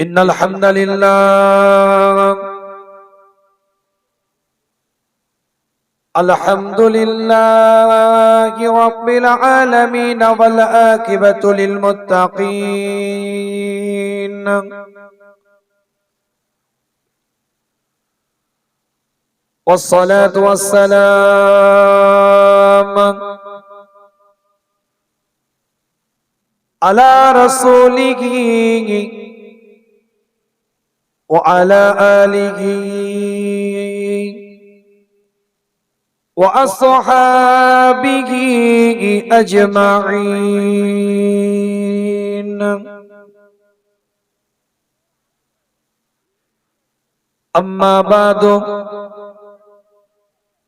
إن الحمد لله الحمد لله رب العالمين والآكبة للمتقين والصلاة والسلام على رسوله وعلى آله وأصحابه أجمعين. أما بعد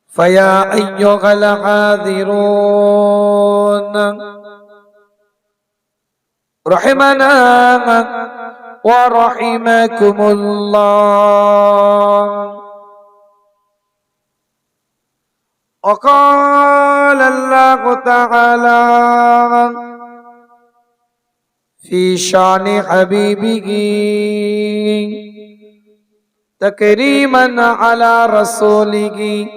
فيا أيها الحاضرون رحمنا ورحمكم الله. وقال الله تعالى في شان حبيبه تكريما على رسوله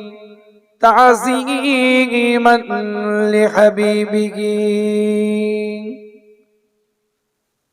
تعظيما لحبيبه.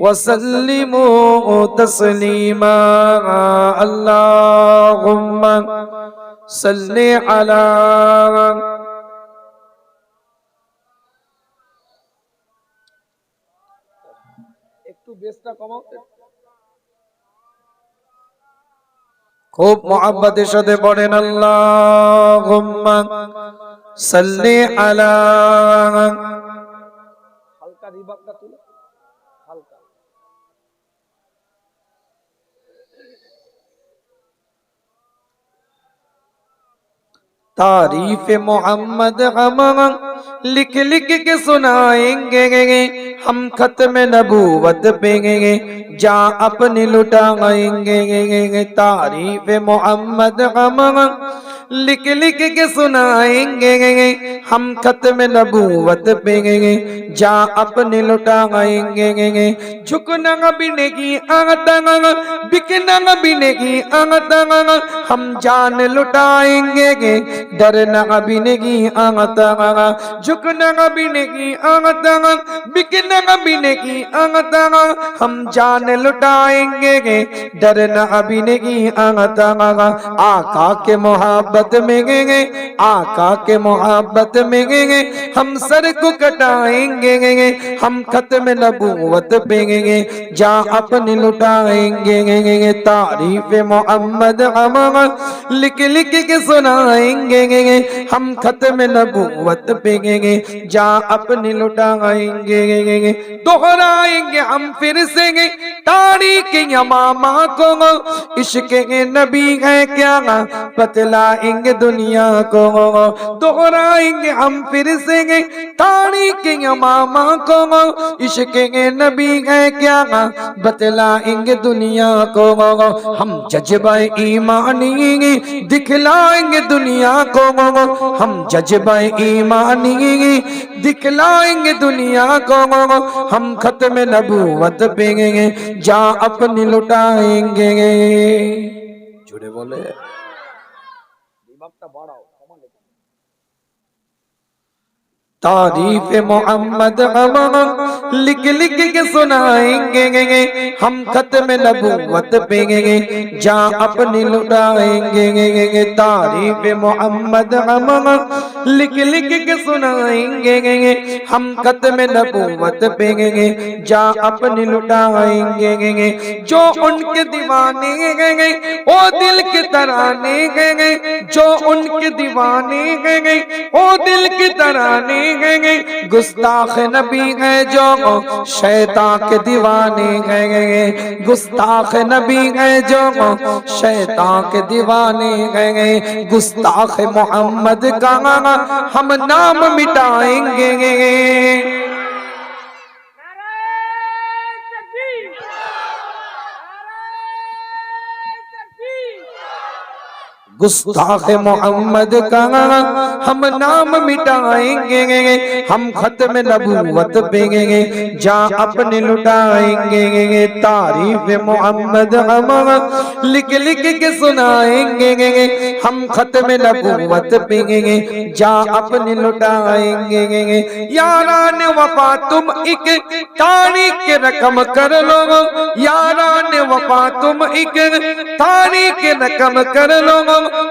وسلموا تسليما اللهم صل على একটু বেসটা কমাও খুব মোহাব্বতের সাথে পড়েন আল্লাহুম্মা সাল্লি আলা तारीफ मोहम्मद हम लिख लिख के सुनाएंगे ہم ختم نبوت پہ گے جا لٹا گئیں گے تعریف محمد غم لکھ لکھ کے سنائیں گے، ہم ختم نبوت پہ گے جا لٹا گئیں گے، جھکنا بنے کی آتا بکنا بنے کی آتا ہم جان لٹائیں گے درنا بنے کی آتا جھکنا بنے کی آتا بکنا ڈرنا نے کی آتا ہم جان لٹائیں گے ڈرنا نے کی آتا آقا کے محبت میں گے آقا کے محبت میں گے ہم سر کو کٹائیں گے ہم ختم نبوت پہ گے جا اپنے لٹائیں گے تعریف محمد ہم لکھ لکھ کے سنائیں گے ہم ختم نبوت پہ گے جا اپنے لٹائیں گے۔ کریں گے دہرائیں گے ہم پھر سے گے تاریخ یمامہ کو عشق نبی ہے کیا بتلائیں گے دنیا کو دہرائیں گے ہم پھر سے گے تاریخ یمامہ کو عشق نبی ہے کیا بتلائیں گے دنیا کو ہم ججبہ ایمانی گے دکھلائیں گے دنیا کو ہم جذبہ ایمانی گے دکھلائیں گے دنیا کو ہم ختم نبوت پیں گے جا اپنی لٹائیں گے۔ جڑے بولے۔ تعریف محمد امام لکھ لکھ کے سنائیں گے، ہم ختم نبوت پہ گے، جہاں اپنی لٹائیں گے تعریف محمد امام لکھ لکھ کے سنائیں گے، ہم ختم نبوت پہ گے، جہاں اپنی لٹائیں گے، جو ان کے دیوانے گئے او دل کے ترانے گے جو ان کے دیوانے گئے او دل کے ترانے گستاخ نبی ہے جو شیطان کے دیوانے ہے گستاخ نبی ہے جو شیطان کے دیوانے ہے گستاخ محمد کا ہم نام مٹائیں گے۔ گستاخ محمد کا ہم نام مٹائیں گے، ہم ختم نبوت بھیگیں گے، جا اپنے لٹائیں گے تعریف محمد ہم لکھ لکھ کے سنائیں گے، ہم ختم نبوت بھیگیں گے، جا اپنے لٹائیں گے، یاران وفا تم ایک تاریخ رقم کر لو، یاران وفا تم ایک تاریخ رقم کر لو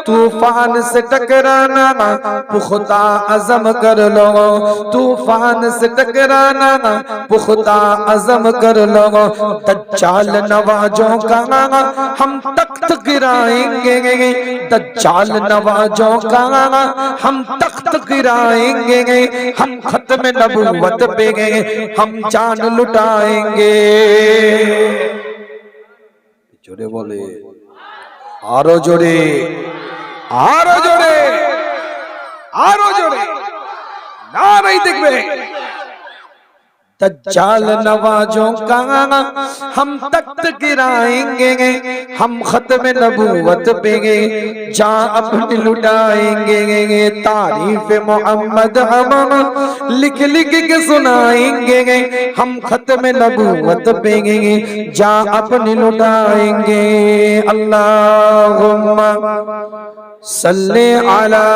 توفان سے ٹکرانا نا پختا عظم کر لو۔ توفان سے ٹکرانا نا پختا عظم کر لو۔ دجال نوازوں کا ہم تخت گرائیں گے۔ دجال نوازوں کا ہم تخت گرائیں گے۔ ہم ختم نبوت پہ گئے، ہم جان لٹائیں گے۔ جوڑے بولے، آرو جوڑے আরো জোরে আরো জোরে। না নাই দেখবে। دجال نوازوں کا ہم تخت گرائیں گے ہم ختم نبوت پہ گے جاں اپنی لٹائیں گے تعریف محمد ہم لکھ لکھ کے سنائیں گے ہم ختم نبوت پہ گے جاں اپنی لٹائیں گے اللہ غمہ صلی আলা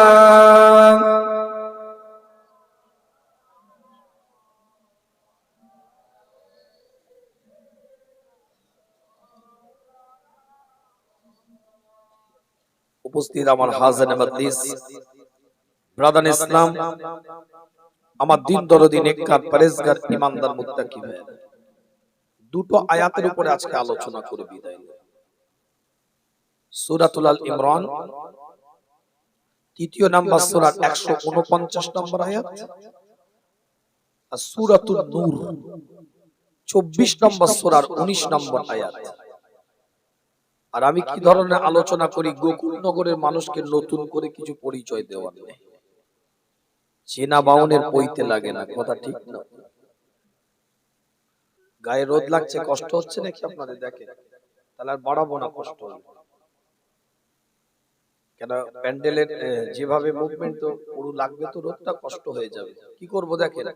উপস্থিত আমার হাজার মাদ্দিস ব্রাদান ইসলাম, আমার দিন দরদি নেককার, পরেজগার ইমানদার মুত্তাকি হয়ে। দুটো আয়াতের উপরে আজকে আলোচনা করে বিদায় সূরাতুল আল ইমরান তৃতীয় নাম্বার সূরার 149 নম্বর আয়াত। আর সূরাতুন নূর। 24 নম্বর সূরার 19 নম্বর আয়াত। আর আমি কি ধরনের আলোচনা করি? গোকুল নগরের মানুষকে নতুন করে কিছু পরিচয় দেওয়ার নেই। চেনা বাউনের পইতে লাগে না কথা ঠিক না। গায়ে রোদ লাগছে কষ্ট হচ্ছে নাকি আপনাদের দেখেন তাহলে আর বাড়াবো না কষ্ট হলে। কেন প্যান্ডেলের যেভাবে মুভমেন্ট তো পুরো লাগবে তো রোদটা কষ্ট হয়ে যাবে। কি দেখেন?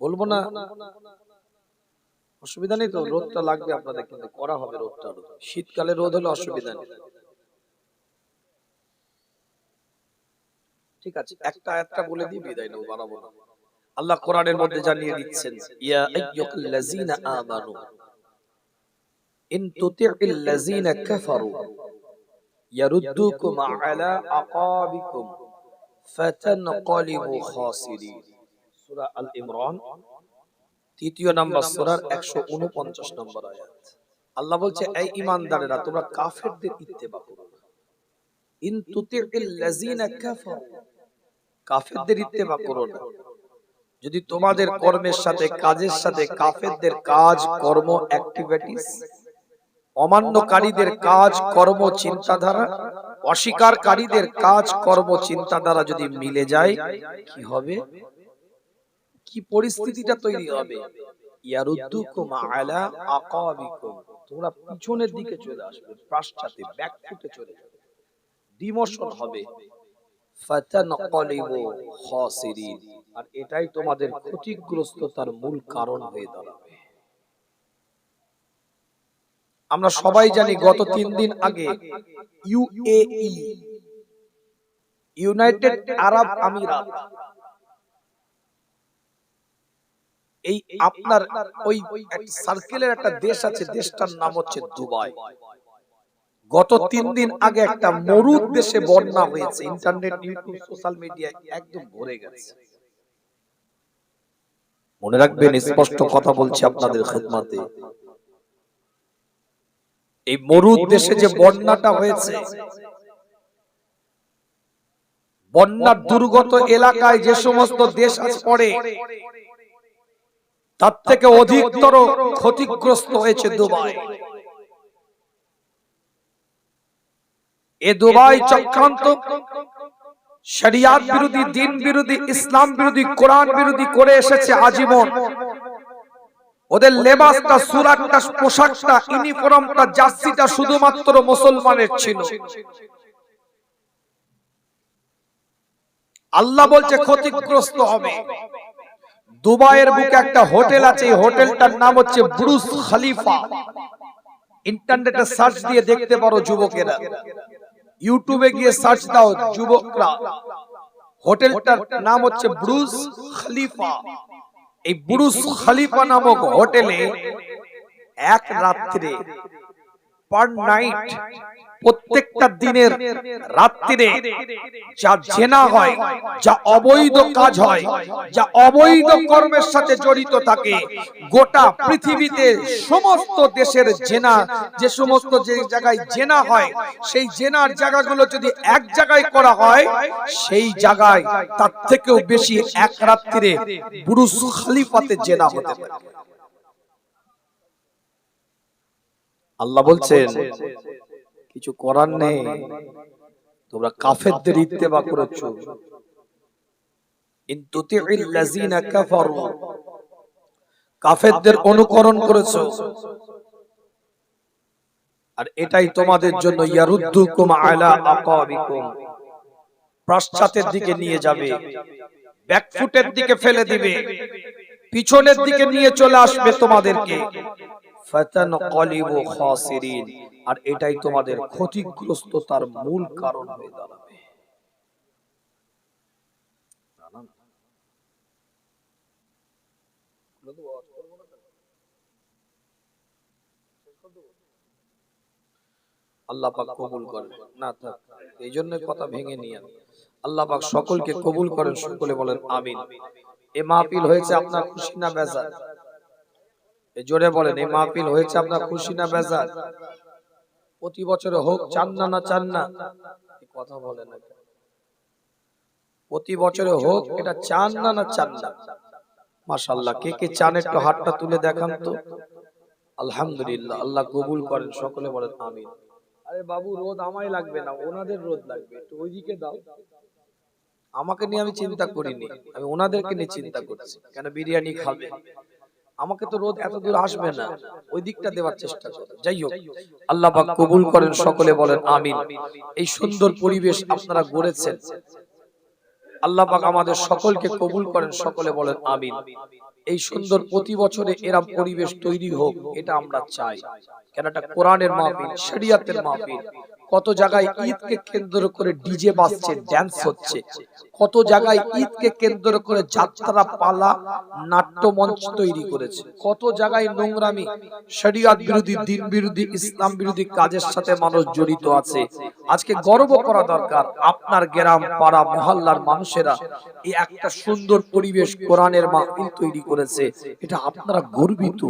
বলব না। অসুবিধা নেই তো, রোদটা লাগবে আপনাদের কিন্তু করা হবে রোদটা শীতকালে রোদ হলে অসুবিধা নেই। ঠিক আছে, একটা একটা বলে দিই, বিদায় নেব বানাবো না। আল্লাহ কোরআনের মধ্যে জানিয়ে দিচ্ছেন, ইয়া আইয়ুহাল্লাযীনা আমানু, ইন কাফারু। ইয়ারুদ্দুকুম আলা আকাবিকুম ফাতানকালিবু খাসিরিন সূরা আল ইমরান তৃতীয় নাম্বার সূরার 149 নম্বর আয়াত। আল্লাহ বলছে এই ঈমানদারেরা তোমরা কাফেরদের ইত্তেবা করো। কাফারু। কাফেরদের ইত্তেবা করো না। যদি তোমাদের কর্মের সাথে কাজের সাথে কাফেরদের কাজ কর্ম অ্যাক্টিভিটিস অমান্যকারীদের কাজ কর্ম চিন্তাধারা অস্বীকারীদের কাজ কর্ম চিন্তাধারা যদি মিলে যায় কি হবে? কি পরিস্থিতিটা তৈরি হবে? তোমরা পিছনের দিকে চলে আসবে পাশ্চাতে ব্যাক ফুটে চলে যাবে। ডিমোশন হবে। আর এটাই তোমাদের ক্ষতিগ্রস্ততার মূল কারণ হয়ে দাঁড়াবে। আমরা সবাই জানি গত তিন দিন আগে ইউএই ইউনাইটেড আরব আমিরাত এই আপনার ওই সার্কেলের একটা দেশ আছে দেশটার নাম হচ্ছে দুবাই। গত তিন দিন আগে একটা মরুদ দেশে বন্যা হয়েছে ইন্টারনেট ইউটিউব সোশ্যাল মিডিয়া একদম ভরে গেছে। মনে রাখবেন স্পষ্ট কথা বলছি আপনাদের খেদমাতে। এই মরুদ দেশে যে বন্যাটা হয়েছে বন্যার দুর্গত এলাকায় যে সমস্ত দেশ আজ পড়ে তার থেকে অধিকতর ক্ষতিগ্রস্ত হয়েছে দুবাই। এ দুবাই চক্রান্ত শরিয়াত বিরোধী দিন বিরোধী ইসলাম বিরোধী কোরআন বিরোধী করে এসেছে আজীবন। ওদের লেবাসটা সুরাটটা পোশাকটা ইউনিফর্মটা জার্সিটা শুধুমাত্র মুসলমানের ছিল। আল্লাহ বলছে ক্ষতিগ্রস্ত হবে। দুবাইয়ের বুকে একটা হোটেল আছে এই হোটেলটার নাম হচ্ছে ব্রুস খালিফা। ইন্টারনেটে সার্চ দিয়ে দেখতে পারো যুবকেরা। ইউটিউবে গিয়ে সার্চ দাও যুবকরা। হোটেলটার নাম হচ্ছে ব্রুস খালিফা। এই বুরুজ খালিফা নামক হোটেলে এক রাত্রে পার নাইট প্রত্যেকটা দিনের রাত্রিরে যা জেনা হয়, যা অবৈধ কাজ হয়, যা অবৈধ কর্মের সাথে জড়িত থাকে, গোটা পৃথিবীতে সমস্ত দেশের জেনা যে সমস্ত যে জায়গায় জেনা হয়, সেই জেনার জায়গাগুলো যদি এক জায়গায় করা হয়, সেই জায়গায় তার থেকেও বেশি এক রাত্রিরে বুরুস খালিফাতে জেনা হতে পারে। আল্লাহ বলছেন কিছু করার নেই। তোমরা কাফেরদের ইত্তেবা করেছ। ইন লাযিনা কাফারু। কাফেরদের অনুকরণ করেছ। আর এটাই তোমাদের জন্য ইয়ারুদ্দুকুম আলা আকাবিকুম। পশ্চাতের দিকে নিয়ে যাবে। ব্যাকফুটের দিকে ফেলে দিবে। পিছনের দিকে নিয়ে চলে আসবে তোমাদেরকে। ফাতানকালিবু খাসিরিন। আর এটাই তোমাদের ক্ষতিগ্রস্ততার মূল কারণ হয়ে দাঁড়াবে। আল্লাহ পাক কবুল করেন। না, থাক, এই জন্য কথা ভেঙে নিয়ে আল্লাহ পাক সকলকে কবুল করেন, সকলে বলেন, আমিন। এ মাহফিল হয়েছে আপনার খুশি না বেজার? জোরে বলেন এই মাহফিল হয়েছে আপনার খুশি না বেজার? প্রতি বছরে হোক চান না না চান না। কথা বলে না প্রতি বছরে হোক এটা চান না না চান না। মাশাআল্লাহ কে কে চান একটু হাতটা তুলে দেখান তো। আলহামদুলিল্লাহ আল্লাহ কবুল করেন সকলে বলেন আমিন। আরে বাবু রোদ আমায় লাগবে না ওনাদের রোদ লাগবে একটু ওইদিকে দাও। আমাকে নিয়ে আমি চিন্তা করিনি আমি ওনাদেরকে নিয়ে চিন্তা করছি কেন বিরিয়ানি খাবে? আমাকে তো রোদ এত দূর আসবে না। ওই দিকটা দেওয়ার চেষ্টা করো। যাই হোক আল্লাহ পাক কবুল করেন সকলে বলেন আমিন। এই সুন্দর পরিবেশ আপনারা গড়েছেন। আল্লাহ পাক আমাদের সকলকে কবুল করেন সকলে বলেন আমিন। এই সুন্দর প্রতি বছরে এরম পরিবেশ তৈরি হোক এটা আমরা চাই। কেন এটা কোরআনের মাহফিল শরিয়াতের মাহফিল। কত জায়গায় ঈদকে কেন্দ্র করে ডিজে বাজছে ড্যান্স হচ্ছে। কত জায়গায় ঈদকে কেন্দ্র করে যাত্রা পালা নাট্য মঞ্চ তৈরি করেছে। কত জায়গায় নোংরামি, শরিয়াত বিরোধী, দিন বিরোধী, ইসলাম বিরোধী কাজের সাথে মানুষ জড়িত আছে। আজকে গর্ব করা দরকার আপনার গ্রাম, পাড়া, মহল্লার মানুষেরা এই একটা সুন্দর পরিবেশ কোরআনের মাহফিল তৈরি করেছে। এটা আপনারা গর্বিত,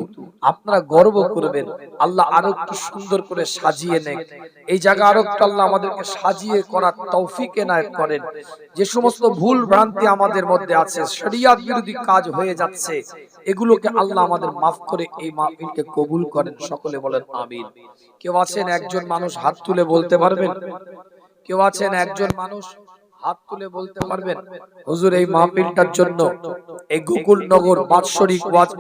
আপনারা গর্ব করবেন। আল্লাহ আরও একটু সুন্দর করে সাজিয়ে নেন এই জায়গা আল্লাহ আমাদেরকে সাজিয়ে করার তৌফিক এনায়েত করেন। যে সমস্ত ভুল ভ্রান্তি আমাদের মধ্যে আছে, শরিয়াত বিরোধী কাজ হয়ে যাচ্ছে, এগুলোকে আল্লাহ আমাদের মাফ করে এই মাহফিলকে কবুল করেন। সকলে বলেন আমিন। কেউ আছেন? একজন মানুষ হাত তুলে বলতে পারবেন? কেউ আছেন? একজন মানুষ হাত তুলে বলতে পারবেন? হুজুর, এই মাহফিলটার জন্য এই গোকুল নগর বাৎসরিক ওয়াজ